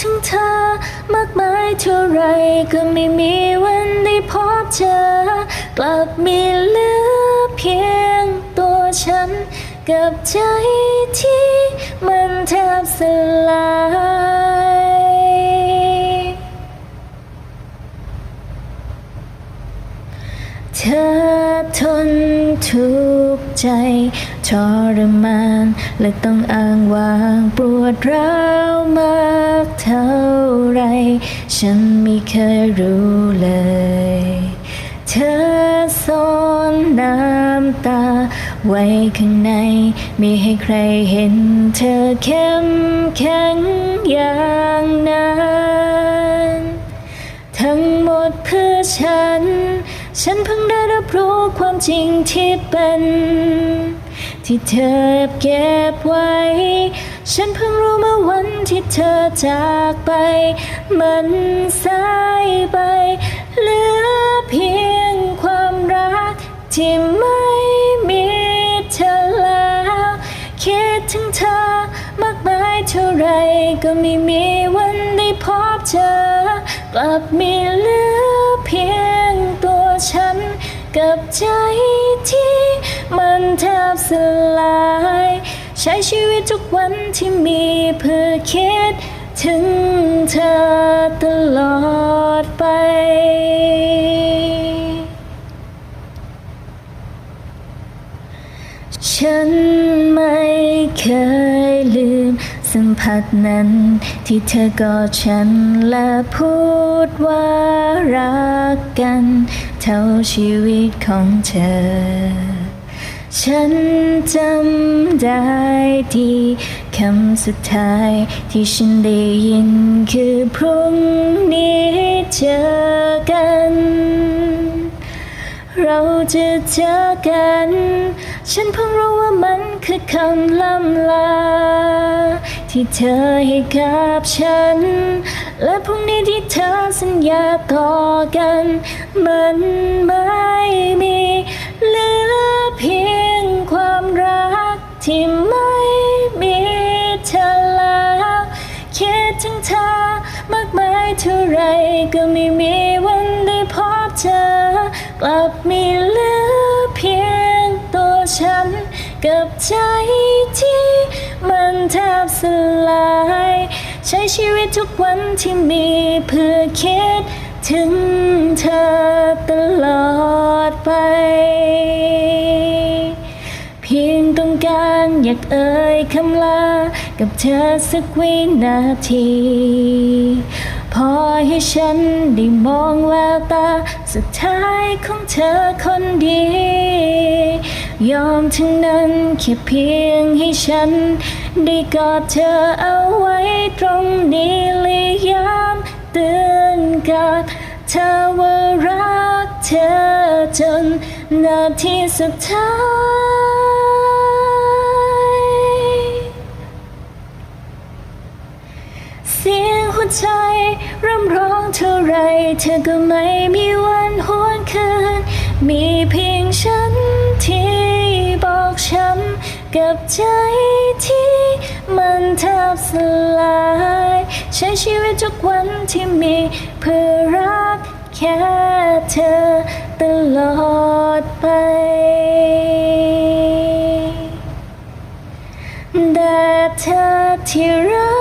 ถึงเธอ มากมายเท่าไรก็ไม่มีวันได้พบเธอกลับมีเหลือเพียงตัวฉัน กับใจที่มันแทบสลายเธอทนทุก ใจทรมาน และต้องอ้างว้างปวดร้าวมากเท่าไร ฉันไม่เคยรู้เลย เธอซ่อนน้ำตา ไว้ข้างใน ไม่ให้ใครเห็น เธอเข้มแข็งอย่างนั้น ทั้งหมดเพื่อฉัน ฉันเพิ่งได้รับรู้ความจริงที่เป็น ที่เธอเก็บไว้ ฉันเพิ่งรู้เมื่อวันที่เธอจากไป มันสายไป เหลือเพียงความรักที่ไม่มีเธอแล้ว คิดถึงเธอมากมายเท่าไรก็ไม่มีวันได้พบเจอกลับมีเหลือเพียง ฉันกับใจที่มันแทบสลาย ใช้ชีวิตทุกวันที่มีเพื่อคิดถึงเธอตลอดไป ฉันไม่เคยลืมสัมผัสนั้นที่เธอกอดฉันและพูดว่ารักกัน เท่าชีวิตของเธอ ฉันจำได้ดีคำสุดท้ายที่ฉันได้ยินคือพรุ่งนี้เจอกัน เราจะเจอกัน ฉันเพิ่งรู้ว่ามันคือคำล่ำลา ที่เธอให้กับฉัน และพรุ่งนี้ที่เธอสัญญาต่อกัน มันไม่มีเหลือเพียงความรักที่ไม่มีเธอแล้วคิดถึงเธอมากมายเท่าไรก็ไม่มีวันได้พบเธอกลับมีเหลือเพียงตัวฉัน กับใจที่มันแทบสลาย ใช้ชีวิตทุกวันที่มีเพื่อคิดถึงเธอตลอดไป เพียงต้องการอยากเอ่ยคำลา กับเธอสักวินาที พอให้ฉันได้มองแววตา สุดท้ายของเธอคนดี ยอมทั้งนั้นแค่เพียงให้ฉัน ได้กอดเธอเอาไว้ตรงนี้เลยยามเตือนกับเธอว่ารักเธอจนนาทีสุดท้ายเสียงหัวใจร่ำร้องเท่าไรเธอก็ไม่มีวันหวนคืนมีเพียงฉันที่ กับใจที่มันแทบสลาย ใช้ชีวิตทุกวันที่มีเพื่อรักแค่เธอตลอดไป แต่เธอที่รัก